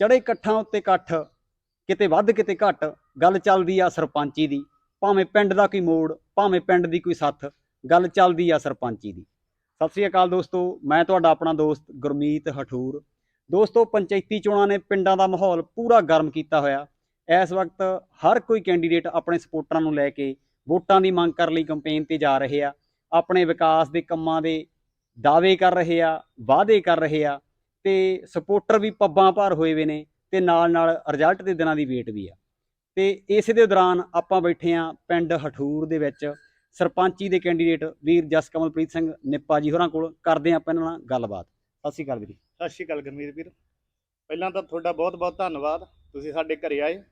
ਚੜੇ ਇਕੱਠਾਂ ਉੱਤੇ ਇਕੱਠ, ਕਿਤੇ ਵੱਧ ਕਿਤੇ ਘੱਟ, ਗੱਲ ਚੱਲਦੀ ਆ ਸਰਪੰਚੀ ਦੀ, ਭਾਵੇਂ ਪਿੰਡ ਦਾ ਕੋਈ ਮੋੜ, ਭਾਵੇਂ ਪਿੰਡ ਦੀ ਕੋਈ ਸੱਥ, ਗੱਲ ਚੱਲਦੀ ਆ ਸਰਪੰਚੀ ਦੀ। ਸਤਿ ਸ੍ਰੀ ਅਕਾਲ ਦੋਸਤੋ, ਮੈਂ ਤੁਹਾਡਾ ਆਪਣਾ ਦੋਸਤ ਗੁਰਮੀਤ ਹਠੂਰ। ਦੋਸਤੋ, ਪੰਚਾਇਤੀ ਚੋਣਾਂ ਨੇ ਪਿੰਡਾਂ ਦਾ ਮਾਹੌਲ ਪੂਰਾ ਗਰਮ ਕੀਤਾ ਹੋਇਆ। ਇਸ ਵਕਤ ਹਰ ਕੋਈ ਕੈਂਡੀਡੇਟ ਆਪਣੇ ਸਪੋਰਟਰਾਂ ਨੂੰ ਲੈ ਕੇ ਵੋਟਾਂ ਦੀ ਮੰਗ ਕਰਨ ਲਈ ਕੈਂਪੇਨ ਤੇ ਜਾ ਰਹੇ ਆ। ਆਪਣੇ ਵਿਕਾਸ ਦੇ ਕੰਮਾਂ ਦੇ ਦਾਅਵੇ ਕਰ ਰਹੇ ਆ, ਵਾਅਦੇ ਕਰ ਰਹੇ ਆ। ਤੇ ਸਪੋਰਟਰ ਵੀ ਪੱਬਾਂ ਭਾਰ ਹੋਏ ਵੇ ਨੇ ਤੇ ਨਾਲ ਨਾਲ ਰਿਜ਼ਲਟ ਦੇ ਦਿਨਾਂ ਦੀ ਵੇਟ ਵੀ ਆ। ਤੇ ਇਸੇ ਦੇ ਦੌਰਾਨ ਆਪਾਂ ਬੈਠੇ ਆ ਪਿੰਡ ਹਠੂਰ ਦੇ ਵਿੱਚ ਸਰਪੰਚੀ ਦੇ ਕੈਂਡੀਡੇਟ ਵੀਰ ਜਸ ਕਮਲਪ੍ਰੀਤ ਸਿੰਘ ਨਿੱਪਾ ਜੀ ਹੋਰਾਂ ਕੋਲ ਕਰਦੇ ਆ ਆਪਾਂ ਇਹਨਾਂ ਨਾਲ ਗੱਲਬਾਤ। ਸਤਿ ਸ਼੍ਰੀ ਅਕਾਲ ਵੀਰੇ। ਸਤਿ ਸ਼੍ਰੀ ਅਕਾਲ ਗੁਰਮੀਤ ਵੀਰ। ਪਹਿਲਾਂ ਤਾਂ ਤੁਹਾਡਾ ਬਹੁਤ-ਬਹੁਤ ਧੰਨਵਾਦ ਤੁਸੀਂ ਸਾਡੇ ਘਰੇ ਆਏ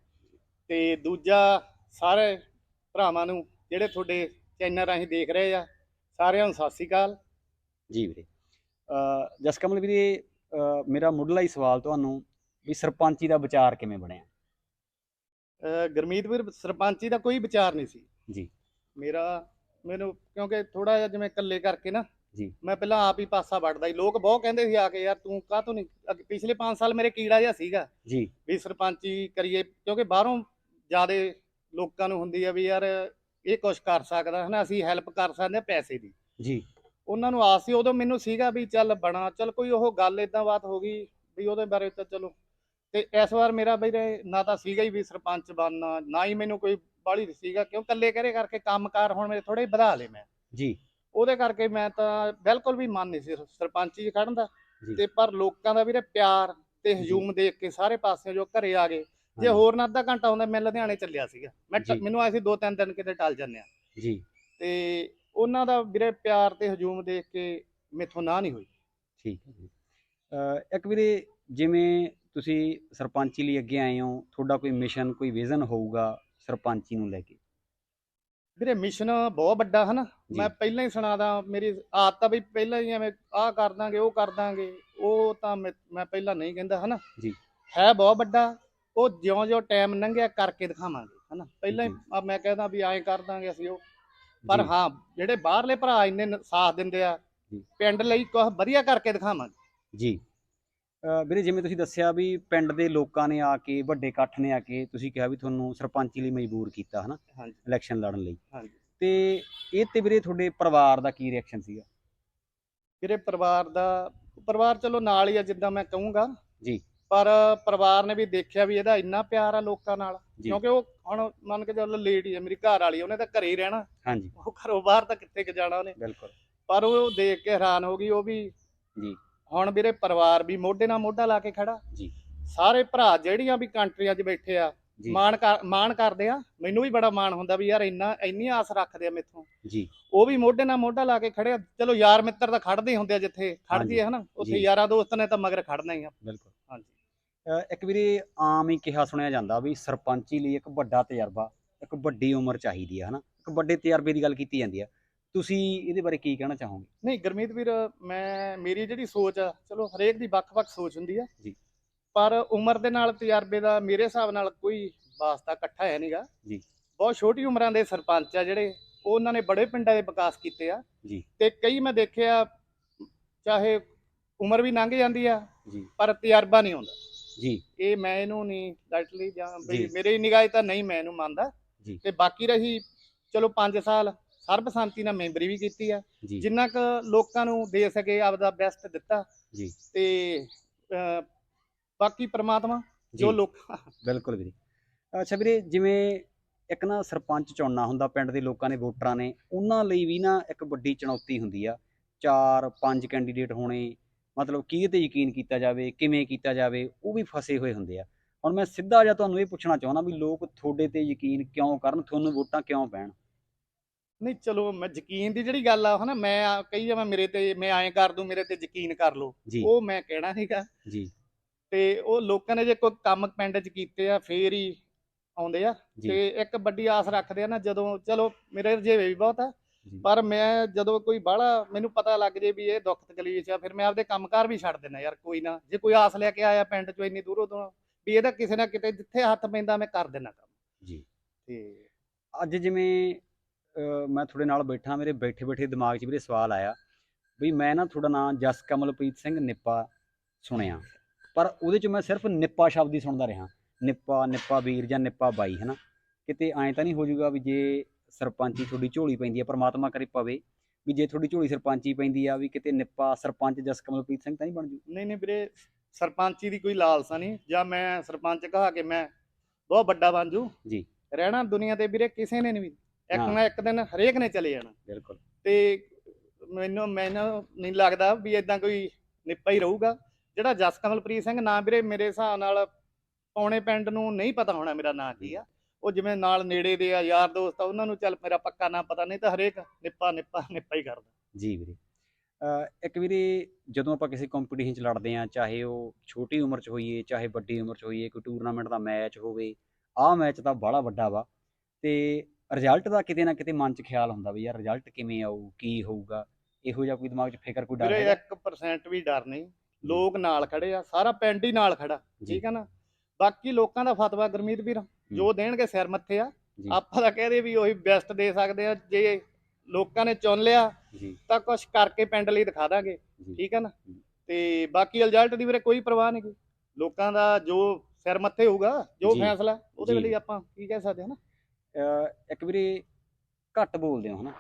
ਤੇ ਦੂਜਾ ਸਾਰੇ ਭਰਾਵਾਂ ਨੂੰ ਜਿਹੜੇ ਤੁਹਾਡੇ ਚੈਨਲ ਰਾਹੀਂ ਦੇਖ ਰਹੇ ਆ ਸਾਰਿਆਂ ਨੂੰ ਸਤਿ ਸ਼੍ਰੀ ਅਕਾਲ। ਜੀ ਵੀਰੇ। ਅ ਜਸ ਕਮਲ ਵੀਰੇ ਮੇਰਾ ਮੁੱਢਲਾ ਹੀ ਸਵਾਲ ਤੁਹਾਨੂੰ ਵੀ ਸਰਪੰਚੀ ਦਾ ਵਿਚਾਰ ਕਿਵੇਂ ਬਣਿਆ? ਗੁਰਮੀਤ ਵੀਰ ਸਰਪੰਚੀ ਦਾ ਕੋਈ ਵਿਚਾਰ ਨਹੀਂ ਸੀ। ਜੀ। ਮੇਰਾ ਮੈਨੂੰ ਕਿਉਂਕਿ ਥੋੜਾ ਜਿਹਾ ਜਿਵੇਂ ਇਕੱਲੇ ਕਰਕੇ ਨਾ ਜੀ। ਮੈਂ ਪਹਿਲਾਂ ਆਪ ਹੀ ਪਾਸਾ ਵੜਦਾ ਸੀ। ਲੋਕ ਬਹੁਤ ਕਹਿੰਦੇ ਸੀ ਆ ਕੇ ਯਾਰ ਤੂੰ ਕਾਹ ਤੋਂ ਨਹੀਂ ਪਿਛਲੇ 5 ਸਾਲ ਮੇਰੇ ਕੀੜਾ ਜਿਹਾ ਸੀਗਾ ਜੀ। ਵੀ ਸਰਪੰਚੀ ਕਰੀਏ ਕਿਉਂਕਿ ਬਾਹਰੋਂ ਜਿਆਦੇ ਲੋਕਾਂ ਨੂੰ ਹੁੰਦੀ ਆ ਵੀ ਯਾਰ ਇਹ ਕੁਝ ਕਰ ਸਕਦਾ ਹਨਾ? ਅਸੀਂ ਹੈਲਪ ਕਰ ਸਕਦੇ ਆ ਪੈਸੇ ਦੀ। ਜੀ। ਉਹਨਾਂ ਨੂੰ ਆਸ ਸੀ ਉਦੋਂ ਮੈਨੂੰ ਸੀਗਾ ਵੀ ਚੱਲ ਬਣਾ ਚੱਲ ਕੋਈ ਉਹ ਗੱਲ ਇਦਾਂ ਬਾਤ ਹੋ ਗਈ ਵੀ ਉਹਦੇ ਬਾਰੇ ਤਾਂ ਚਲੋ। ਤੇ ਇਸ ਵਾਰ ਮੇਰਾ ਵੀਰੇ ਨਾ ਤਾਂ ਸੀਗਾ ਹੀ ਵੀ ਸਰਪੰਚ ਬਣਨਾ ਨਾ ਹੀ ਮੈਨੂੰ ਕੋਈ ਬਾਹਲੀ ਸੀਗਾ ਕਿਉਂ ਇਕੱਲੇ ਕਰੇ ਕਰਕੇ ਕੰਮਕਾਰ ਹੁਣ ਮੇਰੇ ਥੋੜੇ ਵਧਾ ਲਏ ਮੈਂ। ਜੀ। ਉਹਦੇ ਕਰਕੇ ਮੈਂ ਤਾਂ ਬਿਲਕੁਲ ਵੀ ਮਨ ਨਹੀਂ ਸੀ ਸਰਪੰਚੀ 'ਚ ਖੜਨ ਦਾ। ਤੇ ਪਰ ਲੋਕਾਂ ਦਾ ਵੀਰੇ ਪਿਆਰ ਤੇ ਹਜੂਮ ਦੇਖ ਕੇ ਸਾਰੇ ਪਾਸੇ ਜੋ ਘਰੇ ਆ ਗਏ ਜੇ ਹੋਰ ਨਾ ਅੱਧਾ ਘੰਟਾ ਹੁੰਦਾ ਮੈਂ ਲੁਧਿਆਣੇ ਚੱਲਿਆ ਸੀਗਾ। ਮੈਂ। ਮੈਨੂੰ ਆਏ ਸੀ ਦੋ ਤਿੰਨ ਦਿਨ ਕਿਤੇ ਟਲ ਜੰਨੇ ਆ। ਜੀ। ਤੇ ਉਹਨਾਂ ਦਾ ਵੀਰੇ ਪਿਆਰ ਤੇ ਹਜੂਮ ਦੇਖ ਕੇ ਮੇਥੋਂ ਨਾ ਨਹੀਂ ਹੋਈ। ਠੀਕ ਹੈ ਜੀ। ਇੱਕ ਵੀਰੇ ਜਿਵੇਂ ਤੁਸੀਂ ਸਰਪੰਚੀ ਲਈ ਅੱਗੇ ਆਏ ਹੋ ਤੁਹਾਡਾ ਕੋਈ ਮਿਸ਼ਨ ਕੋਈ ਵਿਜ਼ਨ ਹੋਊਗਾ ਸਰਪੰਚੀ ਨੂੰ ਲੈ ਕੇ? ਵੀਰੇ ਮਿਸ਼ਨ ਬਹੁਤ ਵੱਡਾ ਹਨਾ। ਮੈਂ ਪਹਿਲਾਂ ਹੀ ਸੁਣਾਦਾ ਮੇਰੀ ਆਦਤ ਆ ਵੀ ਪਹਿਲਾਂ ਹੀ ਐਵੇਂ ਆਹ ਕਰ ਦਾਂਗੇ ਉਹ ਕਰ ਦਾਂਗੇ ਉਹ ਤਾਂ ਮੈਂ ਮੈਂ ਪਹਿਲਾਂ ਨਹੀਂ ਕਹਿੰਦਾ ਹਨਾ। ਜੀ। ਹੈ ਬਹੁਤ ਵੱਡਾ ਉਹ ਜਿਉਂ-ਜਿਉਂ ਟਾਈਮ ਲੰਘਿਆ ਕਰਕੇ ਦਿਖਾਵਾਂਗੇ ਹਨਾ। ਪਹਿਲਾਂ ਹੀ ਮੈਂ ਕਹਿੰਦਾ ਵੀ ਐਂ ਕਰ ਦਾਂਗੇ ਅਸੀਂ ਉਹ। ਪਰ ਹਾਂ ਜਿਹੜੇ ਬਾਹਰਲੇ ਭਰਾ ਇੰਨੇ ਨ- ਸਾਥ ਦਿੰਦੇ ਆ ਜੀ। ਪਿੰਡ ਲਈ ਕੁਝ ਵਧੀਆ ਕਰਕੇ ਦਿਖਾਵਾਂਗੇ। ਜੀ। ਅ, ਵੀਰੇ ਜਿਵੇਂ ਤੁਸੀਂ ਦੱਸਿਆ ਵੀ ਪਿੰਡ ਦੇ ਲੋਕਾਂ ਨੇ ਆ ਕੇ ਵੱਡੇ ਇਕੱਠ ਨੇ ਆ ਕੇ ਤੁਸੀਂ ਕਿਹਾ ਵੀ ਤੁਹਾਨੂੰ ਸਰਪੰਚੀ ਲਈ ਮਜਬੂਰ ਕੀਤਾ ਹਨਾ? ਹਾਂਜੀ। ਇਲੈਕਸ਼ਨ ਲੜਨ ਲਈ। ਹਾਂਜੀ। ਤੇ ਇਹ ਤੇ ਵੀਰੇ ਤੁਹਾਡੇ ਪਰਿਵਾਰ ਦਾ ਕੀ ਰਿਐਕਸ਼ਨ ਸੀਗਾ? ਵੀਰੇ ਪਰਿਵਾਰ ਦਾ ਪਰਿਵਾਰ ਚਲੋ ਨਾਲ ਹੀ ਆ ਜਿੱਦਾਂ ਮੈਂ ਕਹੂੰਗਾ। ਜੀ। ਪਰ ਪਰਿਵਾਰ ਨੇ ਵੀ ਦੇਖਿਆ ਵੀ ਇਹਦਾ ਇੰਨਾ ਪਿਆਰ ਆ ਲੋਕਾਂ ਨਾਲ। ਕਿਉਂਕਿ ਉਹ ਹੁਣ ਮੰਨ ਕੇ ਚੱਲ ਲੇਡੀ ਹੈ ਮੇਰੀ ਘਰ ਵਾਲੀ ਉਹਨੇ ਤਾਂ ਘਰੇ ਹੀ ਰਹਿਣਾ। ਹਾਂਜੀ। ਉਹ ਘਰੋਂ ਬਾਹਰ ਤਾਂ ਕਿੱਥੇ ਕਿ ਜਾਣਾ ਉਹਨੇ। ਬਿਲਕੁਲ। ਪਰ ਉਹ ਦੇਖ ਕੇ ਹੈਰਾਨ ਹੋ ਗਈ ਉਹ ਵੀ ਜੀ। ਹੁਣ ਵੀਰੇ ਪਰਿਵਾਰ ਵੀ ਮੋਢੇ ਨਾਲ ਮੋਢਾ ਲਾ ਕੇ ਖੜਾ। ਜੀ। ਸਾਰੇ ਭਰਾ ਜਿਹੜੀਆਂ ਵੀ ਕੰਟਰੀਆਂ 'ਚ ਬੈਠੇ ਆ ਮਾਣ ਮਾਣ ਕਰਦੇ ਆ। ਮੈਨੂੰ ਵੀ ਬੜਾ ਮਾਣ ਹੁੰਦਾ ਵੀ ਯਾਰ ਇੰਨਾ ਇੰਨੀ ਆਸ ਰੱਖਦੇ ਆ ਮੇਥੋਂ। ਜੀ। ਉਹ ਵੀ ਮੋਢੇ ਨਾਲ ਮੋਢਾ ਲਾ ਕੇ ਖੜੇ ਆ। ਚਲੋ ਯਾਰ ਮਿੱਤਰ ਤਾਂ ਖੜਦੇ ਹੁੰਦੇ ਆ ਜਿੱਥੇ ਖੜਦੀ ਹੈ ਹਨਾ। ਉੱਥੇ। ਯਾਰਾਂ ਦੋਸਤ ਨੇ ਤਾਂ ਮਗਰ ਖੜਨਾ ਹੀ ਆ। ਬਿਲਕੁਲ। ਹਾਂਜੀ। ਇੱਕ ਵੀਰੇ ਆਮ ਹੀ ਕਿਹਾ ਸੁਣਿਆ ਜਾਂਦਾ ਵੀ ਸਰਪੰਚੀ ਲਈ ਇੱਕ ਵੱਡਾ ਤਜਰਬਾ ਇੱਕ ਵੱਡੀ ਉਮਰ ਚਾਹੀਦੀ ਹੈ ਹਨਾ? ਇੱਕ ਵੱਡੇ ਤਜਰਬੇ ਦੀ ਗੱਲ ਕੀਤੀ ਜਾਂਦੀ ਹੈ। ਤੁਸੀਂ ਇਹਦੇ ਬਾਰੇ ਕੀ ਕਹਿਣਾ ਚਾਹੋਗੇ? ਨਹੀਂ ਗੁਰਮੀਤ ਵੀਰ ਮੈਂ ਮੇਰੀ ਜਿਹੜੀ ਸੋਚ ਆ ਚਲੋ ਹਰੇਕ ਦੀ ਵੱਖ-ਵੱਖ ਸੋਚ ਹੁੰਦੀ ਆ। ਜੀ। ਪਰ ਉਮਰ ਦੇ ਨਾਲ ਤਜਰਬੇ ਦਾ ਮੇਰੇ ਹਿਸਾਬ ਨਾਲ ਕੋਈ ਵਾਸਤਾ ਇਕੱਠਾ ਹੈ ਨਹੀਂਗਾ। ਜੀ। ਬਹੁਤ ਛੋਟੀ ਉਮਰਾਂ ਦੇ ਸਰਪੰਚ ਆ ਜਿਹੜੇ ਉਹ ਉਹਨਾਂ ਨੇ ਬੜੇ ਪਿੰਡਾਂ ਦੇ ਵਿਕਾਸ ਕੀਤੇ ਆ। ਜੀ। ਤੇ ਕਈ ਮੈਂ ਦੇਖਿਆ ਚਾਹੇ ਉਮਰ ਵੀ ਲੰਘ ਜਾਂਦੀ ਆ ਜੀ। ਪਰ ਤਜਰਬਾ ਨਹੀਂ ਆਉਂਦਾ। ਜੀ। ਇਹ ਮੈਂ ਇਹਨੂੰ ਨਹੀਂ ਲਾਈਟਲੀ ਜਾਂ ਵੀ। ਮੇਰੇ ਨਿਗਾਹ 'ਚ ਤਾਂ ਨਹੀਂ ਮੈਂ ਇਹਨੂੰ ਮੰਨਦਾ। ਜੀ। ਤੇ ਬਾਕੀ ਰਹੀ ਚਲੋ 5 ਸਾਲ ਸਰਬਸੰਮਤੀ ਨਾਲ ਮੈਂਬਰੀ ਵੀ ਕੀਤੀ ਆ। ਜੀ। ਜਿੰਨਾ ਕੁ ਲੋਕਾਂ ਨੂੰ ਦੇ ਸਕੇ ਆਪਦਾ ਬੈਸਟ ਦਿੱਤਾ। ਜੀ। ਤੇ ਅਹ, ਬਾਕੀ ਪ੍ਰਮਾਤਮਾ ਜੋ ਜੀ। ਲੋਕ ਬਿਲਕੁਲ ਵੀਰੇ। ਅੱਛਾ ਵੀਰੇ ਜਿਵੇਂ ਇੱਕ ਨਾ ਸਰਪੰਚ ਚੁਣਨਾ ਹੁੰਦਾ ਪਿੰਡ ਦੇ ਲੋਕਾਂ ਨੇ ਵੋਟਰਾਂ ਨੇ ਉਹਨਾਂ ਲਈ ਵੀ ਨਾ ਇੱਕ ਵੱਡੀ ਚੁਣੌਤੀ ਹੁੰਦੀ ਆ। ਚਾਰ ਪੰਜ ਕੈਂਡੀਡੇਟ ਹੋਣੇ ਮਤਲਬ ਕਿਹਦੇ ਤੇ ਯਕੀਨ ਕੀਤਾ ਜਾਵੇ ਕਿਵੇਂ ਕੀਤਾ ਜਾਵੇ ਉਹ ਵੀ ਫਸੇ ਹੋਏ ਹੁੰਦੇ ਆ। ਹੁਣ ਮੈਂ ਸਿੱਧਾ ਜਿਹਾ ਤੁਹਾਨੂੰ ਇਹ ਪੁੱਛਣਾ ਚਾਹੁੰਦਾ ਵੀ ਲੋਕ ਤੁਹਾਡੇ ਤੇ ਯਕੀਨ ਕਿਉਂ ਕਰਨ ਤੁਹਾਨੂੰ ਵੋਟਾਂ ਕਿਉਂ ਪੈਣ? ਨਹੀਂ ਚਲੋ ਮੈਂ ਯਕੀਨ ਦੀ ਜਿਹੜੀ ਗੱਲ ਆ ਹਨਾ ਮੈਂ ਆ- ਕਹੀ ਜਾਵਾਂ ਮੇਰੇ ਤੇ ਮੈਂ ਐਂ ਕਰ ਦੂੰ ਮੇਰੇ ਤੇ ਯਕੀਨ ਕਰ ਲਓ। ਜੀ। ਉਹ ਮੈਂ ਕਹਿਣਾ ਹੈਗਾ ਜੀ। ਤੇ ਉਹ ਲੋਕਾਂ ਨੇ ਜੇ ਕੋਈ ਕੰਮ ਪਿੰਡ 'ਚ ਕੀਤੇ ਆ ਫੇਰ ਹੀ ਆਉਂਦੇ ਆ। ਜੀ। ਤੇ ਇੱਕ ਵੱਡੀ ਆਸ ਰੱਖਦੇ ਆ ਨਾ ਜਦੋਂ ਚਲੋ ਮੇਰੇ ਰਜੇਵੇ ਵੀ ਬਹੁਤ ਆ। ਪਰ ਮੈਂ ਜਦੋਂ ਕੋਈ ਬਾਹਲਾ ਮੈਨੂੰ ਪਤਾ ਲੱਗ ਜੇ ਵੀ ਇਹ ਦੁੱਖ ਤਕਲੀਫ ਆ ਫਿਰ ਮੈਂ ਆਪਦੇ ਕੰਮਕਾਰ ਵੀ ਛੱਡ ਦਿੰਦਾ ਯਾਰ ਕੋਈ ਨਾ। ਜੇ ਕੋਈ ਆਸ ਲੈ ਕੇ ਆਇਆ ਪਿੰਡ ਚੋਂ ਇੰਨੀ ਦੂਰੋਂ ਤੋਂ ਵੀ ਇਹਦਾ ਕਿਸੇ ਨਾ ਕਿਤੇ ਜਿੱਥੇ ਹੱਥ ਪੈਂਦਾ ਮੈਂ ਕਰ ਦਿੰਦਾ ਕੰਮ। ਜੀ। ਤੇ ਅੱਜ ਜਿਵੇਂ ਮੈਂ ਤੁਹਾਡੇ ਨਾਲ ਬੈਠਾ ਮੇਰੇ ਬੈਠੇ ਬੈਠੇ ਦਿਮਾਗ 'ਚ ਵੀਰੇ ਸਵਾਲ ਆਇਆ ਵੀ ਮੈਂ ਨਾ ਤੁਹਾਡਾ ਨਾਮ ਜਸ ਕਮਲਪ੍ਰੀਤ ਸਿੰਘ ਨਿੱਪਾ ਸੁਣਿਆ। ਪਰ ਉਹਦੇ ਚ ਮੈਂ ਸਿਰਫ ਨਿੱਪਾ ਸ਼ਬਦ ਹੀ ਸੁਣਦਾ ਰਿਹਾ। ਨਿੱਪਾ ਨਿੱਪਾ ਵੀਰ ਜਾਂ ਨਿੱਪਾ ਬਾਈ ਹਨਾ? ਕਿਤੇ ਐਂ ਤਾਂ ਨਹੀਂ ਹੋ ਜਾਊਗਾ ਵੀ ਜੇ ਸਰਪੰਚੀ ਤੁਹਾਡੀ ਝੋਲੀ ਪੈਂਦੀ ਹੈ ਪਰਮਾਤਮਾ ਕਰੇ ਪਵੇ ਵੀ ਜੇ ਤੁਹਾਡੀ ਝੋਲੀ ਸਰਪੰਚੀ ਪੈਂਦੀ ਆ ਵੀ ਕਿਤੇ ਨਿੱਪਾ ਸਰਪੰਚ ਜਸ ਕਮਲਪ੍ਰੀਤ ਸਿੰਘ ਤਾਂ ਨਹੀਂ ਬਣ ਜੂ? ਨਹੀਂ ਨਹੀਂ ਵੀਰੇ ਸਰਪੰਚੀ ਦੀ ਕੋਈ ਲਾਲਸਾ ਨਹੀਂ ਜਾਂ ਮੈਂ ਸਰਪੰਚ ਕਹਾ ਕੇ ਮੈਂ ਬਹੁਤ ਵੱਡਾ ਬਣ ਜੂ। ਜੀ। ਰਹਿਣਾ ਦੁਨੀਆ ਤੇ ਵੀਰੇ ਕਿਸੇ ਨੇ ਨਹੀਂ ਇੱਕ। ਨਾ ਇੱਕ ਦਿਨ ਹਰੇਕ ਨੇ ਚਲੇ ਜਾਣਾ। ਬਿਲਕੁਲ। ਤੇ ਮੈਨੂੰ ਮੈਨੂੰ ਨਹੀਂ ਲੱਗਦਾ ਵੀ ਇਦਾਂ ਕੋਈ ਨਿੱਪਾ ਹੀ ਰਹੂਗਾ। ਜਿਹੜਾ ਜਸ ਕਮਲਪ੍ਰੀਤ ਸਿੰਘ ਨਾਂ ਵੀਰੇ ਮੇਰੇ ਹਿਸਾਬ ਨਾਲ ਪੌਣੇ ਪਿੰਡ ਨੂੰ ਨਹੀਂ ਪਤਾ ਹੋਣਾ ਮੇਰਾ ਨਾਂ ਕੀ ਆ। ਉਹ ਜਿਵੇਂ ਨਾਲ ਨੇੜੇ ਦੇ ਆ ਯਾਰ ਦੋਸਤ ਆ ਉਹਨਾਂ ਨੂੰ ਚੱਲ ਮੇਰਾ ਪੱਕਾ ਨਾਂ ਪਤਾ ਨਹੀਂ ਤਾਂ ਹਰੇਕ ਨਿੱਪਾ ਨਿੱਪਾ ਨਿੱਪਾ ਹੀ ਕਰਦਾ। ਜੀ ਵੀਰੇ। ਇੱਕ ਵੀਰੇ ਜਦੋਂ ਆਪਾਂ ਕਿਸੇ ਕੰਪੀਟੀਸ਼ਨ 'ਚ ਲੜਦੇ ਆ ਚਾਹੇ ਉਹ ਛੋਟੀ ਉਮਰ 'ਚ ਹੋਈਏ ਚਾਹੇ ਵੱਡੀ ਉਮਰ 'ਚ ਹੋਈਏ ਕੋਈ ਟੂਰਨਾਮੈਂਟ ਦਾ ਮੈਚ ਹੋਵੇ ਆਹ ਮੈਚ ਤਾਂ ਬੜਾ ਵੱਡਾ ਵਾ। ਤੇ ਰਿਜ਼ਲਟ ਦਾ ਕਿਤੇ ਨਾ ਕਿਤੇ ਮਨ 'ਚ ਖਿਆਲ ਹੁੰਦਾ ਵੀ ਯਾਰ ਰਿਜ਼ਲਟ ਕਿਵੇਂ ਆਊ ਕੀ ਹੋਊਗਾ? ਇਹੋ ਜਿਹਾ ਕੋਈ ਦਿਮਾਗ 'ਚ ਫਿਕਰ ਕੋਈ ਡਰ ਹੈਗਾ? 1% ਵੀ ਡਰ ਨਹੀਂ। ਲੋਕ ਨਾਲ ਖੜੇ ਆ ਸਾਰਾ ਪਿੰਡ ਹੀ ਨਾਲ ਖੜਾ ਠੀਕ ਆ ਨਾ? ਬਾਕੀ ਲੋਕਾਂ ਦਾ ਫਤਵਾ ਗੁਰਮੀਤ ਵੀਰ। ਜੋ ਦੇਣਗੇ ਸਿਰ ਮੱਥੇ ਆ। ਆਪਾਂ ਤਾਂ ਕਹਦੇ ਵੀ ਉਹੀ ਬੈਸਟ ਦੇ ਸਕਦੇ ਆ। ਜੇ ਲੋਕਾਂ ਨੇ ਚੁਣ ਲਿਆ ਤਾਂ ਕੁਝ ਕਰਕੇ ਪਿੰਡ ਲਈ ਦਿਖਾ ਦਾਂਗੇ। ਠੀਕ ਹੈ ਨਾ। ਤੇ ਬਾਕੀ ਰਿਜ਼ਲਟ ਦੀ ਵੀਰੇ ਕੋਈ ਪਰਵਾਹ ਨਹੀਂ। ਲੋਕਾਂ ਦਾ ਜੋ ਸਿਰ ਮੱਥੇ ਹੋਊਗਾ ਜੋ। ਫੈਸਲਾ ਉਹਦੇ। ਲਈ ਆਪਾਂ ਕੀ ਕਹਿ ਸਕਦੇ ਹਾਂ ਨਾ? ਇੱਕ ਵੀਰੇ ਘੱਟ ਬੋਲਦੇ ਹੋ ਹਨਾ?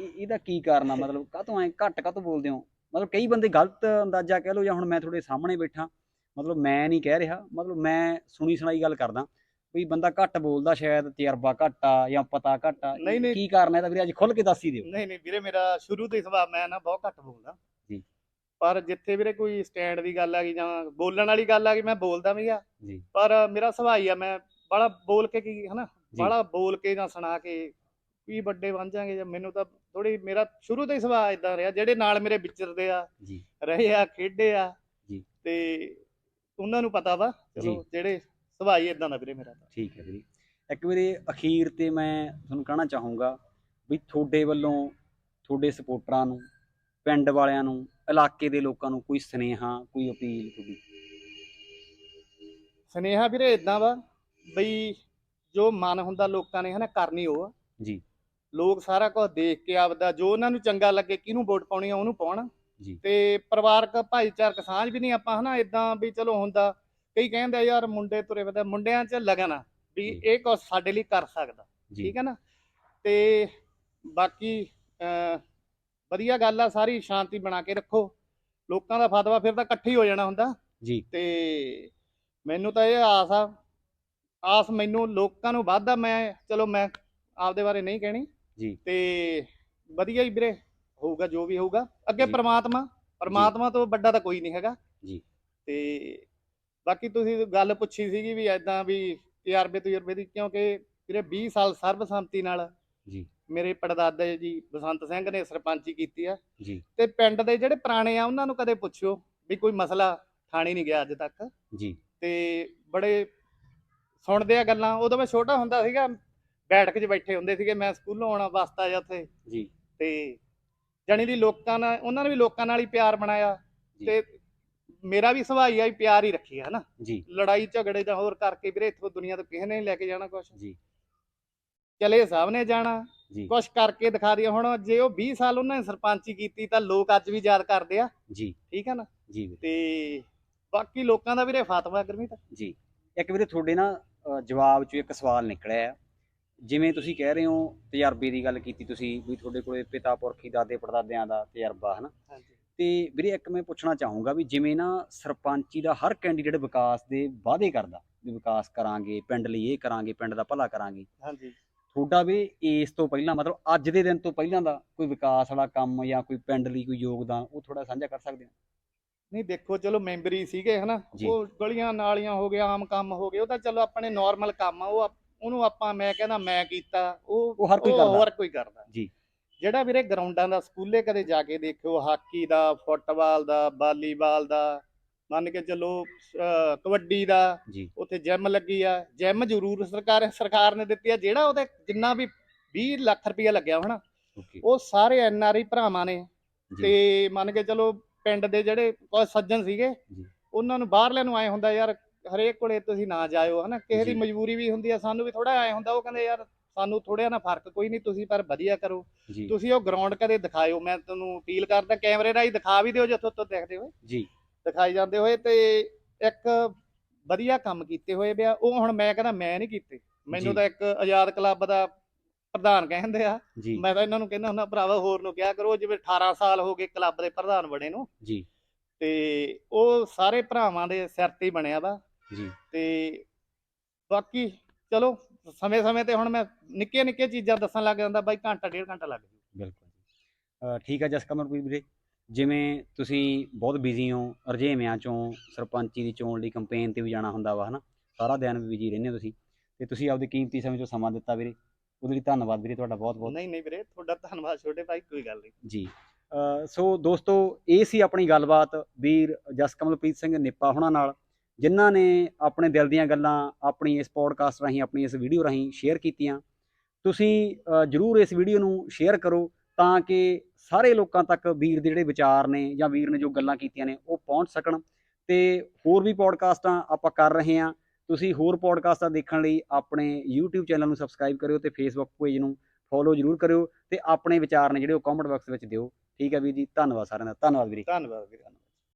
ਇਹਦਾ ਕੀ ਕਾਰਨ ਆ? ਮਤਲਬ ਕਾਹਤੋਂ ਐ ਘੱਟ ਕਾਹਤੋਂ ਬੋਲਦੇ ਹੋ? ਮਤਲਬ ਕਈ ਬੰਦੇ ਗਲਤ ਅੰਦਾਜ਼ਾ ਕਹਿ ਲਓ ਜਾਂ ਹੁਣ ਮੈਂ ਤੁਹਾਡੇ ਸਾਹਮਣੇ ਬੈਠਾ ਮਤਲਬ ਮੈਂ ਨਹੀਂ ਕਹਿ ਰਿਹਾ ਮਤਲਬ ਮੈਂ ਸੁਣੀ ਸੁਣਾਈ ਗੱਲ ਕਰਦਾ। ਵੀ ਬੰਦਾ ਘੱਟ ਬੋਲਦਾ ਸ਼ਾਇਦ ਤਜਰਬਾ ਘੱਟ ਆ ਜਾਂ ਪਤਾ ਘੱਟ ਆ ਨਹੀਂ, ਨਹੀਂ। ਕੀ ਕਾਰਨ ਹੈ ਇਹਦਾ ਵੀਰੇ ਅੱਜ ਖੁੱਲ ਕੇ ਦੱਸ ਹੀ ਦਿਓ ਨਹੀਂ ਨਹੀਂ ਵੀਰੇ ਮੇਰਾ ਸ਼ੁਰੂ ਤੋਂ ਹੀ ਸੁਭਾਅ ਮੈਂ ਨਾ ਬਹੁਤ ਘੱਟ ਬੋਲਦਾ ਜੀ। ਪਰ ਜਿੱਥੇ ਵੀਰੇ ਕੋਈ ਸਟੈਂਡ ਦੀ ਗੱਲ ਆ ਗਈ ਜਾਂ ਬੋਲਣ ਵਾਲੀ ਗੱਲ ਆ ਗਈ ਮੈਂ ਬੋਲਦਾ ਵੀ ਆ ਜੀ ਪਰ ਮੇਰਾ ਸੁਭਾਅ ਹੀ ਆ ਮੈਂ ਬੜਾ ਬੋਲ ਕੇ ਕੀ ਹਨਾ। ਬੜਾ ਬੋਲ ਕੇ ਜਾਂ ਸੁਣਾ ਕੇ ਕੀ ਵੱਡੇ ਬਣ ਜਾਾਂਗੇ ਜਾਂ ਮੈਨੂੰ ਤਾਂ ਥੋੜੀ ਮੇਰਾ ਸ਼ੁਰੂ ਤੋਂ ਹੀ ਸੁਭਾਅ ਇਦਾਂ ਰਿਹਾ ਜਿਹੜੇ ਨਾਲ ਮੇਰੇ ਵਿਚਰਦੇ ਆ ਜੀ ਰਹੇ ਆ ਖੇਡੇ ਆ ਜੀ। ਤੇ ਉਹਨਾਂ ਨੂੰ ਪਤਾ ਵਾ ਚਲੋ। ਜਿਹੜੇ ਸੁਭਾਅ ਹੀ ਇਦਾਂ ਦਾ ਵੀਰੇ ਮੇਰਾ ਤਾਂ। ਠੀਕ ਹੈ ਵੀਰੇ। ਇੱਕ ਵੀਰੇ ਅਖੀਰ ਤੇ ਮੈਂ ਤੁਹਾਨੂੰ ਕਹਿਣਾ ਚਾਹੂੰਗਾ ਵੀ ਤੁਹਾਡੇ ਵੱਲੋਂ ਤੁਹਾਡੇ ਸਪੋਰਟਰਾਂ ਨੂੰ ਪਿੰਡ ਵਾਲਿਆਂ ਨੂੰ ਇਲਾਕੇ ਦੇ ਲੋਕਾਂ ਨੂੰ ਕੋਈ ਸੁਨੇਹਾ ਕੋਈ ਅਪੀਲ ਤੁਹਾਡੀ? ਸੁਨੇਹਾ ਵੀਰੇ ਇਦਾਂ ਵਾ ਬਈ ਜੋ ਮਨ ਹੁੰਦਾ ਲੋਕਾਂ ਨੇ ਹਨਾ ਕਰਨੀ ਉਹ। ਆ ਜੀ। ਲੋਕ ਸਾਰਾ ਕੁਝ ਦੇਖ ਕੇ ਆਪਦਾ ਜੋ ਉਹਨਾਂ ਨੂੰ ਚੰਗਾ ਲੱਗੇ ਕਿਹਨੂੰ ਵੋਟ ਪਾਉਣੀ ਆ ਉਹਨੂੰ ਪਾਉਣ। ਜੀ। ਤੇ ਪਰਿਵਾਰਕ ਭਾਈਚਾਰਕ ਸਾਂਝ ਵੀ ਨਹੀਂ ਆਪਾਂ ਹਨਾ ਇਦਾਂ ਵੀ ਚਲੋ ਹੁੰਦਾ ਕਈ ਕਹਿੰਦੇ ਆ ਯਾਰ ਮੁੰਡੇ ਤੁਰੇ ਫਿਰਦੇ ਮੁੰਡਿਆਂ 'ਚ ਲਗਨ ਆ ਵੀ। ਇਹ ਕੁਝ ਸਾਡੇ ਲਈ ਕਰ ਸਕਦਾ ਠੀਕ ਹੈ ਨਾ? ਤੇ ਬਾਕੀ ਵਧੀਆ ਗੱਲ ਆ ਸਾਰੀ ਸ਼ਾਂਤੀ ਬਣਾ ਕੇ ਰੱਖੋ। ਲੋਕਾਂ ਦਾ ਫਤਵਾ ਫਿਰ ਤਾਂ ਇਕੱਠੇ ਹੀ ਜਾਣਾ ਹੁੰਦਾ। ਜੀ। ਤੇ ਮੈਨੂੰ ਤਾਂ ਇਹ ਆਸ ਆ ਆਸ ਮੈਨੂੰ ਲੋਕਾਂ ਨੂੰ ਵੱਧ ਮੈਂ ਚਲੋ ਮੈਂ ਆਪਦੇ ਬਾਰੇ ਨਹੀਂ ਕਹਿਣੀ। ਜੀ। ਤੇ ਵਧੀਆ ਹੀ ਵੀਰੇ ਹੋਊਗਾ ਜੋ ਵੀ ਹੋਊਗਾ। ਅੱਗੇ। ਪ੍ਰਮਾਤਮਾ ਪ੍ਰਮਾਤਮਾ ਤੋਂ ਵੱਡਾ ਤਾਂ ਕੋਈ ਨਹੀਂ ਹੈਗਾ। ਜੀ। ਤੇ ਬਾਕੀ ਤੁਸੀਂ ਗੱਲ ਪੁੱਛੀ ਸੀਗੀ ਵੀ ਐਦਾਂ ਵੀ ਤਜਰਬੇ ਤਜਰਬੇ ਦੀ ਕਿਉਂਕਿ ਵੀਰੇ 20 ਸਾਲ ਸਰਬਸੰਮਤੀ ਨਾਲ ਜੀ। ਮੇਰੇ ਪੜਦਾਦੇ ਜੀ ਬਸੰਤ ਸਿੰਘ ਨੇ ਸਰਪੰਚੀ ਕੀਤੀ ਆ। ਜੀ। ਤੇ ਪਿੰਡ ਦੇ ਜਿਹੜੇ ਪੁਰਾਣੇ ਆ ਉਹਨਾਂ ਨੂੰ ਕਦੇ ਪੁੱਛਿਓ ਵੀ ਕੋਈ ਮਸਲਾ ਠਾਣੀ ਨਹੀਂ ਗਿਆ ਅੱਜ ਤੱਕ। ਜੀ। ਤੇ ਬੜੇ ਸੁਣਦੇ ਆ ਗੱਲਾਂ। ਉਦੋਂ ਮੈਂ ਛੋਟਾ ਹੁੰਦਾ ਸੀਗਾ ਬੈਠਕ 'ਚ ਬੈਠੇ ਹੁੰਦੇ ਸੀਗੇ। ਮੈਂ ਸਕੂਲੋਂ ਆਉਣਾ ਵਸਤਾ ਜਾਂ ਉੱਥੇ। ਜੀ। ਤੇ ਜਾਣੀ ਦੀ ਲੋਕਾਂ ਨਾਲ ਉਹਨਾਂ ਨੇ ਵੀ ਲੋਕਾਂ ਨਾਲ ਹੀ ਪਿਆਰ ਬਣਾਇਆ। ਤੇ ਮੇਰਾ ਵੀ ਸੁਭਾਅ ਹੀ ਆ ਵੀ ਪਿਆਰ ਹੀ ਰੱਖੀ ਹੈ ਹਨਾ? ਜੀ। ਲੜਾਈ ਝਗੜੇ ਜਾਂ ਹੋਰ ਕਰਕੇ ਵੀਰੇ ਇੱਥੋਂ ਦੁਨੀਆ ਤੋਂ ਕਿਸੇ ਨੇ ਨਹੀਂ ਲੈ ਕੇ ਜਾਣਾ ਕੁਛ। ਜੀ। ਚਲੇ ਸਭ ਨੇ ਜਾਣਾ। ਜੀ। ਕੁਛ ਕਰਕੇ ਦਿਖਾ ਦਿਆ ਹੁਣ ਜੇ ਉਹ 20 ਸਾਲ ਉਹਨਾਂ ਨੇ ਸਰਪੰਚੀ ਕੀਤੀ ਤਾਂ ਲੋਕ ਅੱਜ ਵੀ ਯਾਦ ਕਰਦੇ ਆ। ਜੀ। ਠੀਕ ਹੈ ਨਾ? ਜੀ ਤੇ ਬਾਕੀ ਲੋਕਾਂ ਦਾ ਵੀਰੇ ਫਾਤਵਾ ਗਰਮੀ ਤਾਂ ਜੀ। ਇੱਕ ਵੀਰੇ ਤੁਹਾਡੇ ਨਾ ਜਵਾਬ ਚੋਂ ਇੱਕ ਸਵਾਲ ਨਿਕਲਿਆ। ਜਿਵੇਂ ਤੁਸੀਂ ਕਹਿ ਰਹੇ ਹੋ ਤਜਰਬੇ ਦੀ ਗੱਲ ਕੀਤੀ ਤੁਸੀਂ ਵੀ ਤੁਹਾਡੇ ਕੋਲੇ ਪਿਤਾ ਪੁਰਖੀ ਦਾਦੇ ਪੜਦਾਦਿਆਂ ਦਾ ਤਜਰਬਾ ਹਨਾ? ਹਾਂਜੀ। ਤੇ ਵੀਰੇ ਇੱਕ ਮੈਂ ਪੁੱਛਣਾ ਚਾਹੂੰਗਾ ਵੀ ਜਿਵੇਂ ਨਾ ਸਰਪੰਚੀ ਦਾ ਹਰ ਕੈਂਡੀਡੇਟ ਵਿਕਾਸ ਦੇ ਵਾਅਦੇ ਕਰਦਾ ਵੀ ਵਿਕਾਸ ਕਰਾਂਗੇ ਪਿੰਡ ਲਈ ਇਹ ਕਰਾਂਗੇ ਪਿੰਡ ਦਾ ਭਲਾ ਕਰਾਂਗੇ ਹਾਂਜੀ ਤੁਹਾਡਾ ਵੀ ਇਸ ਤੋਂ ਪਹਿਲਾਂ ਮਤਲਬ ਅੱਜ ਦੇ ਦਿਨ ਤੋਂ ਪਹਿਲਾਂ ਦਾ ਕੋਈ ਵਿਕਾਸ ਵਾਲਾ ਕੰਮ ਜਾਂ ਕੋਈ ਪਿੰਡ ਲਈ ਕੋਈ ਯੋਗਦਾਨ ਉਹ ਥੋੜਾ ਸਾਂਝਾ ਕਰ ਸਕਦੇ ਹੋ ਨਹੀਂ ਦੇਖੋ ਚਲੋ ਮੈਂਬਰੀ ਸੀਗੇ ਹਨਾ। ਉਹ ਗਲੀਆਂ ਨਾਲੀਆਂ ਹੋ ਗਿਆ ਆਮ ਕੰਮ ਹੋ ਗਏ ਉਹ ਤਾਂ ਚਲੋ ਆਪਣੇ ਨਾਰਮਲ ਕੰਮ ਆ ਉਹ ਉਹਨੂੰ ਆਪਾਂ ਮੈਂ ਕਹਿੰਦਾ ਮੈਂ ਕੀਤਾ ਉਹ ਉਹ ਹਰ ਕੋਈ ਕਰਦਾ। ਹਰ ਕੋਈ ਕਰਦਾ ਜੀ। ਜਿਹੜਾ ਵੀਰੇ ਗਰਾਊਂਡਾਂ ਦਾ ਸਕੂਲੇ ਕਦੇ ਜਾ ਕੇ ਦੇਖਿਓ ਹਾਕੀ ਦਾ ਫੁੱਟਬਾਲ ਦਾ ਵਾਲੀਬਾਲ ਦਾ ਮੰਨ ਕੇ ਚੱਲੋ ਕਬੱਡੀ ਦਾ ਉੱਥੇ ਜਿਮ ਲੱਗੀ ਆ। ਜਿਮ ਜ਼ਰੂਰ ਸਰਕਾਰ ਸਰਕਾਰ ਨੇ ਦਿੱਤੀ ਆ ਜਿਹੜਾ ਉਹਦੇ ਜਿੰਨਾ ਵੀ 20 ਲੱਖ ਰੁਪਇਆ ਲੱਗਿਆ ਹੋਣਾ ਉਹ ਸਾਰੇ ਐਨ ਆਰ ਆਈ ਭਰਾਵਾਂ ਨੇ। ਤੇ ਮੰਨ ਕੇ ਚਲੋ ਪਿੰਡ ਦੇ ਜਿਹੜੇ ਸੱਜਣ ਸੀਗੇ। ਉਹਨਾਂ ਨੂੰ ਬਾਹਰਲਿਆਂ ਨੂੰ ਆਏ ਹੁੰਦਾ ਯਾਰ ਹਰੇਕ ਕੋਲੇ ਤੁਸੀਂ ਨਾ ਜਾਇਓ ਹਨਾ। ਕਿਸੇ ਦੀ। ਮਜਬੂਰੀ ਵੀ ਹੁੰਦੀ ਆ ਸਾਨੂੰ ਵੀ ਥੋੜਾ ਆਏ ਹੁੰਦਾ ਉਹ ਕਹਿੰਦੇ ਯਾਰ ਸਾਨੂੰ ਥੋੜਿਆ ਨਾ ਫ਼ਰਕ ਕੋਈ ਨਹੀਂ ਤੁਸੀਂ ਪਰ ਵਧੀਆ ਕਰੋ। ਜੀ। ਤੁਸੀਂ ਉਹ ਗਰਾਊਂਡ ਕਦੇ ਦਿਖਾਇਓ ਮੈਂ ਤੁਹਾਨੂੰ ਅਪੀਲ ਕਰਦਾ ਕੈਮਰੇ ਰਾਹੀਂ ਦਿਖਾ ਵੀ ਦਿਓ ਜਿੱਥੋਂ ਤੋਂ ਦੇਖਦੇ ਹੋਏ। ਜੀ। ਦਿਖਾਈ ਜਾਂਦੇ ਹੋਏ ਤੇ ਇੱਕ ਵਧੀਆ ਕੰਮ ਕੀਤੇ ਹੋਏ ਪਿਆ। ਉਹ ਹੁਣ ਮੈਂ ਕਹਿੰਦਾ ਮੈਂ ਨਹੀਂ ਕੀਤੇ। ਮੈਨੂੰ। ਤਾਂ ਇੱਕ ਆਜ਼ਾਦ ਕਲੱਬ ਦਾ ਪ੍ਰਧਾਨ ਕਹਿੰਦੇ ਆ। ਮੈਂ ਤਾਂ ਇਹਨਾਂ ਨੂੰ ਕਹਿੰਦਾ ਹੁੰਦਾ ਭਰਾਵਾ ਹੋਰ ਨੂੰ ਕਿਹਾ ਕਰੋ ਜਿਵੇਂ 18 ਸਾਲ ਹੋ ਗਏ ਕਲੱਬ ਦੇ ਪ੍ਰਧਾਨ ਬਣੇ ਨੂੰ। ਜੀ। ਤੇ ਉਹ ਸਾਰੇ ਭਰਾਵਾਂ ਦੇ ਸਿਰ ਤੇ ਬਣਿਆ ਵਾ। ਜੀ। ਤੇ ਬਾਕੀ ਚਲੋ ਸਮੇਂ-ਸਮੇਂ ਤੇ ਹੁਣ ਮੈਂ ਨਿੱਕੀਆਂ ਚੀਜ਼ਾਂ ਦੱਸਣ ਲੱਗ ਜਾਂਦਾ ਬਾਈ ਘੰਟਾ ਡੇਢ ਘੰਟਾ ਲੱਗ ਜੂ। ਬਿਲਕੁਲ ਠੀਕ ਹੈ ਜਸਕਮਲਪ੍ਰੀਤ ਵੀਰੇ ਜਿਵੇਂ ਤੁਸੀਂ ਬਹੁਤ ਬਿਜ਼ੀ ਹੋ ਰਜੇਵਿਆਂ ਚੋਂ ਸਰਪੰਚੀ ਦੀ ਚੋਣ ਲਈ ਕੰਪੇਨ ਤੇ ਵੀ ਜਾਣਾ ਹੁੰਦਾ ਵਾ ਹਨਾ? ਸਾਰਾ ਦਿਨ ਬਿਜ਼ੀ ਰਹਿੰਦੇ ਹੋ ਤੁਸੀਂ। ਤੇ ਤੁਸੀਂ ਆਪਦੇ ਕੀਮਤੀ ਸਮੇਂ ਚੋਂ ਸਮਾਂ ਦਿੱਤਾ ਵੀਰੇ। ਉਹਦੇ ਲਈ ਧੰਨਵਾਦ ਵੀਰੇ ਤੁਹਾਡਾ ਬਹੁਤ ਬਹੁਤ ਨਹੀਂ ਨਹੀਂ ਵੀਰੇ ਤੁਹਾਡਾ ਧੰਨਵਾਦ ਛੋਟੇ ਭਾਈ ਕੋਈ ਗੱਲ ਨਹੀਂ। ਜੀ। ਸੋ ਦੋਸਤੋ ਇਹ ਸੀ ਆਪਣੀ ਗੱਲਬਾਤ ਵੀਰ ਜਸਕਮਲਪ੍ਰੀਤ ਸਿੰਘ ਨਿੱਪਾ ਹੁਣਾਂ ਨਾਲ। ਜਿਨ੍ਹਾਂ ਨੇ ਆਪਣੇ ਦਿਲ ਦੀਆਂ ਗੱਲਾਂ, ਆਪਣੀ ਇਸ ਪੋਡਕਾਸਟ ਰਾਹੀਂ, ਆਪਣੀ ਇਸ ਵੀਡੀਓ ਰਾਹੀਂ ਸ਼ੇਅਰ ਕੀਤੀਆਂ, ਤੁਸੀਂ ਜਰੂਰ ਇਸ ਵੀਡੀਓ ਨੂੰ ਸ਼ੇਅਰ ਕਰੋ ਤਾਂ ਕਿ ਸਾਰੇ ਲੋਕਾਂ ਤੱਕ ਵੀਰ ਦੇ ਜਿਹੜੇ ਵਿਚਾਰ ਨੇ ਜਾਂ ਵੀਰ ਨੇ ਜੋ ਗੱਲਾਂ ਕੀਤੀਆਂ ਨੇ, ਉਹ ਪਹੁੰਚ ਸਕਣ ਤੇ ਹੋਰ ਵੀ ਪੋਡਕਾਸਟਾਂ ਆਪਾਂ ਕਰ ਰਹੇ ਹਾਂ। ਤੁਸੀਂ ਹੋਰ ਪੋਡਕਾਸਟਾਂ ਦੇਖਣ ਲਈ ਆਪਣੇ YouTube ਚੈਨਲ ਨੂੰ ਸਬਸਕ੍ਰਾਈਬ ਕਰਿਓ ਤੇ Facebook ਪੇਜ ਨੂੰ ਫੋਲੋ ਜਰੂਰ ਕਰਿਓ ਤੇ ਆਪਣੇ ਵਿਚਾਰ ਨੇ ਜਿਹੜੇ ਉਹ ਕਮੈਂਟ ਬਾਕਸ ਵਿੱਚ ਦਿਓ। ਠੀਕ ਹੈ ਵੀਰ ਜੀ, ਧੰਨਵਾਦ ਸਾਰਿਆਂ ਦਾ। ਧੰਨਵਾਦ ਵੀਰੇ ਧੰਨਵਾਦ ਵੀਰੇ